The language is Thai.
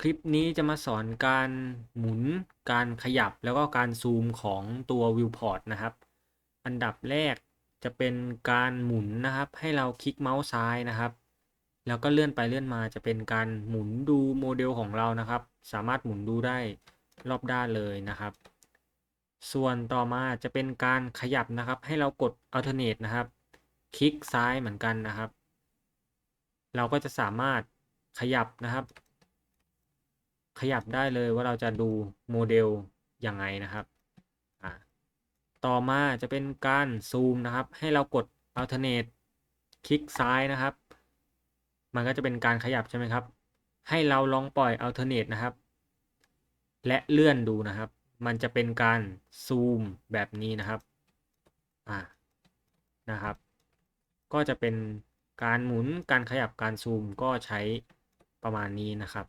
คลิปนี้จะมาสอนการหมุน การขยับแล้วก็การซูมของตัว viewport นะครับ อันดับแรกจะเป็นการหมุนนะครับ ให้เราคลิกเมาส์ซ้ายนะครับ แล้วก็เลื่อนไปเลื่อนมาจะเป็นการหมุนดูโมเดลของเรานะครับ สามารถหมุนดูได้รอบด้านเลยนะครับ ส่วนต่อมาจะเป็นการขยับนะครับ ให้เรากด alternate นะครับ คลิกซ้ายเหมือนกันนะครับ เราก็จะสามารถขยับนะครับ ขยับได้เลยว่าเราจะดูโมเดลยังไงนะครับ ต่อมาจะเป็นการซูมนะครับ ให้เรากด alternate คลิกซ้ายนะครับ มันก็จะเป็นการขยับใช่ไหมครับ ให้เราลองปล่อย alternate นะครับ และเลื่อนดูนะครับ มันจะเป็นการซูมแบบนี้นะครับอ่านะครับ ก็จะเป็นการหมุนการขยับการซูมก็ใช้ประมาณนี้นะครับ